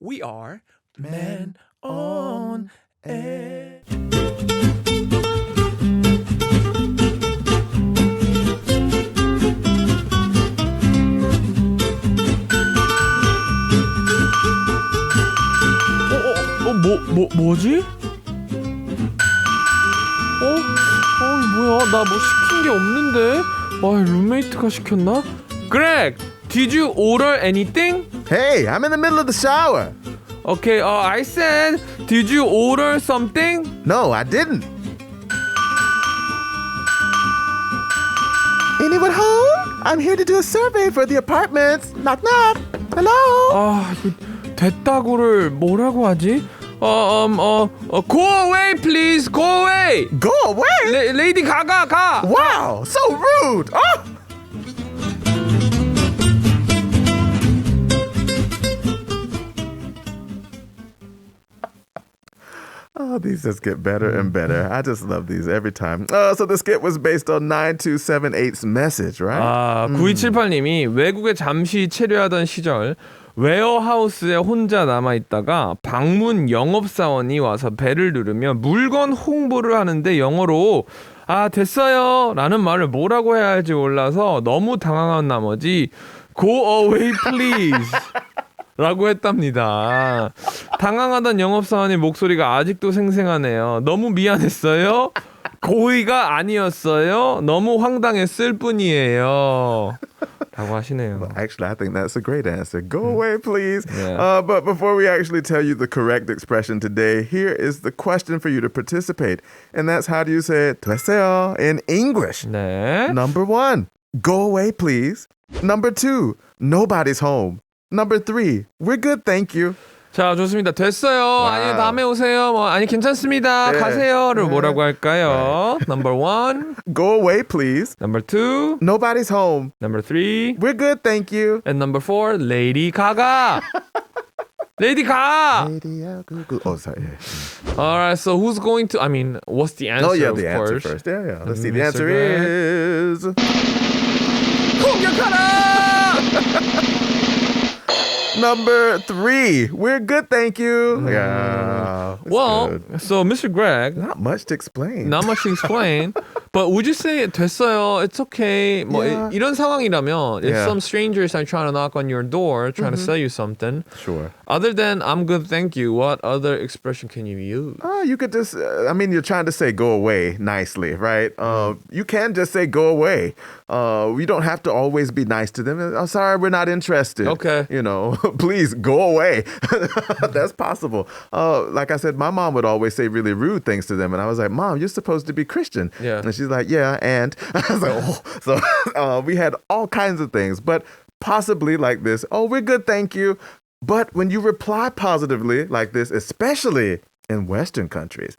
We are Men on Air. 어, 어, 어, 뭐, 뭐, 뭐지? 어? 어, 뭐야? 나 뭐 시킨 게 없는데? 아, 룸메이트가 시켰나? Greg, did you order anything? Hey, I'm in the middle of the shower. Okay, uh, I said, did you order something? No, I didn't. Anyone home? I'm here to do a survey for the apartments. Knock knock. Hello. 아, 이거 됐다고를 뭐라고 하지? 어, 음, 어, 어, go away, please, go away. Go away. 레, 레이디 가가 가. Wow, so rude. Oh. Oh, these just get better and better. I just love these every time. Uh, so the skit was based on 9278's message, right? 아, 9278님이 외국에 잠시 체류하던 시절 웨어하우스에 혼자 남아 있다가 방문 영업사원이 와서 벨을 누르며 물건 홍보를 하는데 영어로 아 됐어요 라는 말을 뭐라고 해야 할지 몰라서 너무 당황한 나머지 Go away please 라고 했답니다. 당황하던 영업사원의 목소리가 아직도 생생하네요. 너무 미안했어요. 고의가 아니었어요. 너무 황당했을 뿐이에요. 라고 하시네요. Actually, I think that's a great answer. Go away, please. Yeah. Uh, but before we actually tell you the correct expression today, here is the question for you to participate. And that's how do you say 됐어요 in English? 네. Number one, go away, please. Number two, nobody's home. Number three, we're good, thank you. 자, 좋습니다. 됐어요. 아니, 다음에 오세요. 뭐, 아니, 괜찮습니다. 네. 가세요를 뭐라고 할까요? Number one, Go away, please. number two, Nobody's home. number three, We're good, thank you. and number four, Lady Gaga. Lady Gaga. Oh, sorry. All right, so who's going to? I mean, what's the answer? Oh, yeah, of the answer course. first. Yeah, yeah. Let's see. The Mr. answer Greg. is 공격하라! number three. We're good, thank you. Yeah. that's Well, good. so Mr. Greg, not much to explain. not much to explain. but would you say 됐어요? It's okay. 뭐 Yeah. 이- 이런 상황이라면 if Yeah. some strangers are trying to knock on your door, trying to sell you something, Sure. other than I'm good, thank you, what other expression can you use? Oh, you could just, uh, I mean, you're trying to say go away nicely, right? Uh, Mm-hmm. you can just say go away. Uh, you don't have to always be nice to them. I'm sorry, we're not interested. Okay. You know, please go away. That's possible. Uh, like I said, my mom would always say really rude things to them. And I was like, Mom, you're supposed to be Christian. Yeah. And she's like, Yeah, and I was like, Oh. So uh, we had all kinds of things, but possibly like this. Oh, we're good, thank you. But when you reply positively like this, especially in Western countries,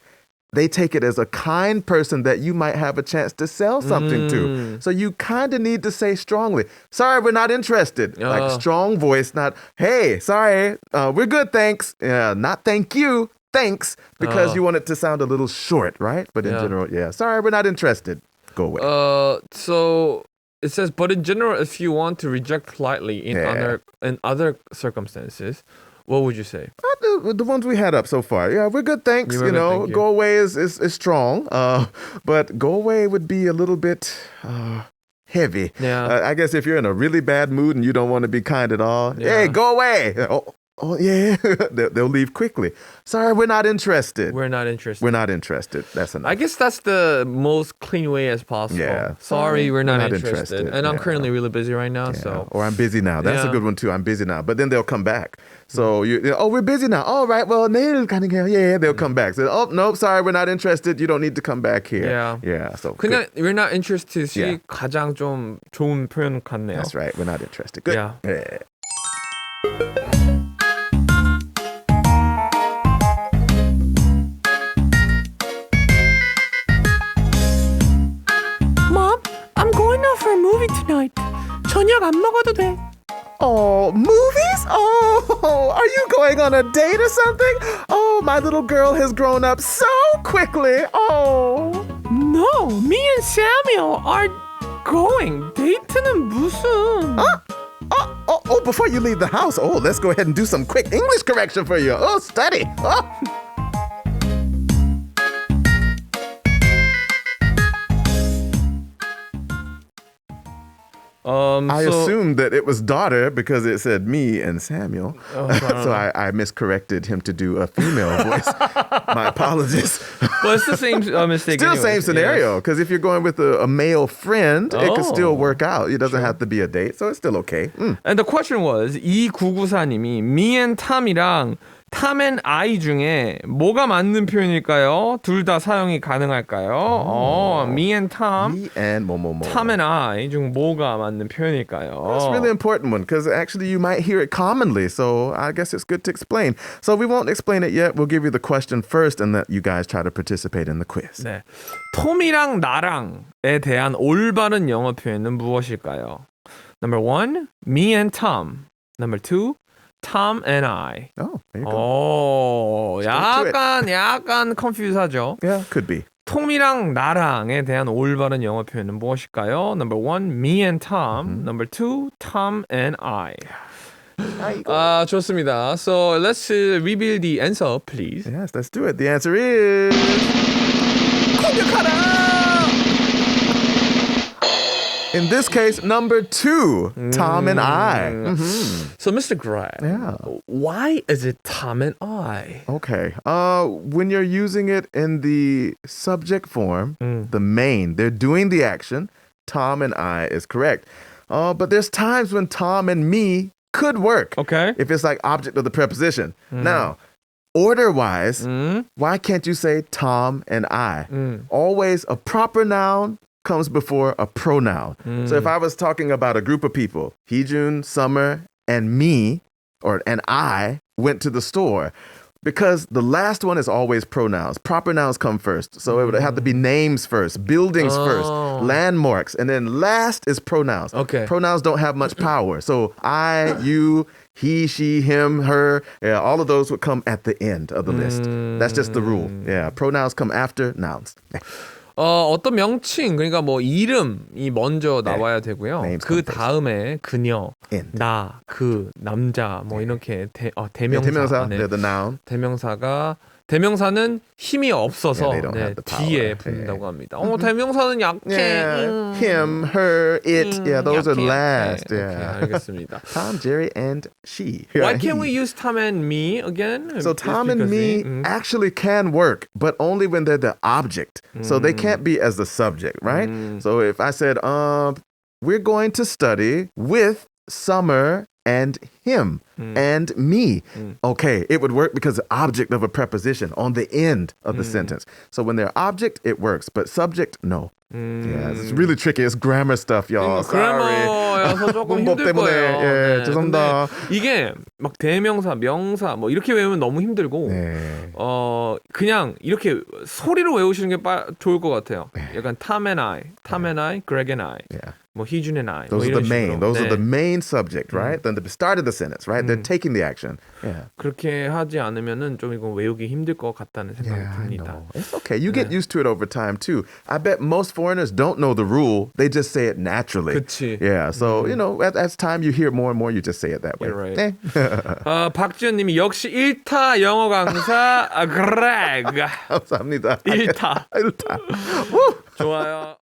they take it as a kind person that you might have a chance to sell something to. So you kind of need to say strongly, sorry, we're not interested. Like Oh. strong voice, not, hey, sorry, uh, we're good, thanks. Yeah, not thank you, thanks, because Oh. you want it to sound a little short, right? But in Yeah. general, yeah, sorry, we're not interested. Go away. Uh, so it says, but in general, if you want to reject politely in Yeah. other in other circumstances, what would you say? Uh, the, the ones we had up so far. Yeah, we're good, thanks. You You, were good, know, you. go away is, is, is strong, uh, but go away would be a little bit uh, heavy. Yeah. Uh, I guess if you're in a really bad mood and you don't want to be kind at all, Yeah. hey, go away. Oh, oh yeah, they'll, they'll leave quickly. Sorry, we're not interested. We're not interested. We're not interested. That's enough. I guess that's the most clean way as possible. Yeah. Sorry, we're not, We're not interested. interested. And I'm Yeah. currently really busy right now, Yeah. so Or I'm busy now. That's Yeah. a good one too. I'm busy now. But then they'll come back. So you, you- oh, we're busy now. All right. Well, they'll kind of yeah, they'll come back. So oh no, sorry, we're not interested. You don't need to come back here. Yeah. Yeah. So 그냥 good. we're not interested. 이 Yeah. 가장 좀 좋은 표현 같네요. that's right. We're not interested. Good. Yeah. 저녁 안 먹어도 돼. Oh, movies? Oh, are you going on a date or something? Oh, my little girl has grown up so quickly. Oh. No, me and Samuel are going. 데이트는 무슨? Oh, oh, oh, before you leave the house, oh, let's go ahead and do some quick English correction for you. Oh, study. Oh. Um, I so- assumed that it was daughter because it said me and Samuel. so I, I miscorrected him to do a female voice. My apologies. Well, it's the same uh, mistake. Still anyways. same scenario because if you're going with a, a male friend, it could Oh. still work out. It doesn't have to be a date, so it's still okay. Mm. And the question was 2994님이 me and Tom이랑 And I 중에 뭐가 맞는 표현일까요? 둘 다 사용이 가능할까요? 어, me and Tom, Me and Mo. Tom and I 중 뭐가 맞는 표현일까요? That's really important one because actually you might hear it commonly. So I guess it's good to explain. So we won't explain it yet. We'll give you the question first and let you guys try to participate in the quiz. 네. 톰이랑 나랑에 대한 올바른 영어 표현은 무엇일까요? Number one, me and Tom. Number two, Tom and I. Oh, there you go. 오. 약간 약간 컨퓨즈하죠. Yeah, could be. 톰이랑 나랑에 대한 올바른 영어 표현은 무엇일까요? Number one, me and Tom. Number two, Tom and I. 아 좋습니다. So let's uh, reveal the answer, please. Yes, let's do it. The answer is. In this case, number two, Tom and I. Mhm. So Mr. Greg, Yeah. why is it Tom and I? Okay. Uh, when you're using it in the subject form, the main, they're doing the action. Tom and I is correct. Uh, but there's times when Tom and me could work. Okay. If it's like object of the preposition. Now, order wise, 음, why can't you say Tom and I? 음. Always a proper noun comes before a pronoun. So if mm. I was talking about a group of people, Heejun, Summer, and me, or and I went to the store, because the last one is always pronouns. Proper nouns come first. So it would have to be mm. names first, buildings first, Oh. landmarks, and then last is pronouns. Okay. Pronouns don't have much power. So I, you, he, she, him, her, yeah, all of those would come at the end of the list. That's just the rule. Mm. Yeah, pronouns come after nouns. 어, 어떤 명칭 그러니까 뭐 이름이 먼저 나와야 되고요. Names 그 come first. 다음에 그녀, End. 나, 그 남자 뭐 이렇게 대, 어, 대명사, 대명사, 네. they're the noun. 대명사가 대명사는 힘이 없어서 Yeah, they don't 네, have the power. 뒤에 붙는다고 합니다. 어, 대명사는 약해. Yeah, 음, him, her, it. 음, Yeah, those are 약해, last. 약해. Yeah. 오케이, 알겠습니다. Tom, Jerry, and she. Why Yeah, can't he. we use Tom and me again? So It's Tom and because me they- 음. actually can work, but only when they're the object. So they can't be as the subject, right? So if I said, um, we're going to study with Summer and him and me. Okay, it would work because the object of a preposition on the end of the sentence. So when they're object, it works, but subject, no. Yeah, it's really tricky. It's grammar stuff, y'all. Sorry. 그래머여서 조금 문법 힘들 때문에, 거예요. 예, 죄송합니다. 근데 이게 막 대명사, 명사 뭐 이렇게 외우면 너무 힘들고 네. 어 그냥 이렇게 소리로 외우시는 게 빠, 좋을 것 같아요. 약간 Tom and I, Tom and I, Greg and I, Yeah. 뭐 희준 and I. Those 뭐 are 이런 the main. 식으로. Those 네. are the main subject, right? Then the start of the sentence, right? They're taking the action. Yeah. 그렇게 하지 않으면은 좀 이거 외우기 힘들 것 같다는 생각이 Yeah, I 듭니다. know. It's okay. You get used to it over time too. I bet most foreigners don't know the rule. They just say it naturally. 그치. Yeah. So, you know, as, as time you hear more and more, you just say it that way. You're right. Eh. 어, 박지현님이 역시 1타 영어 강사 아, 그렉 감사합니다. 1타 일타. Woo. 좋아요.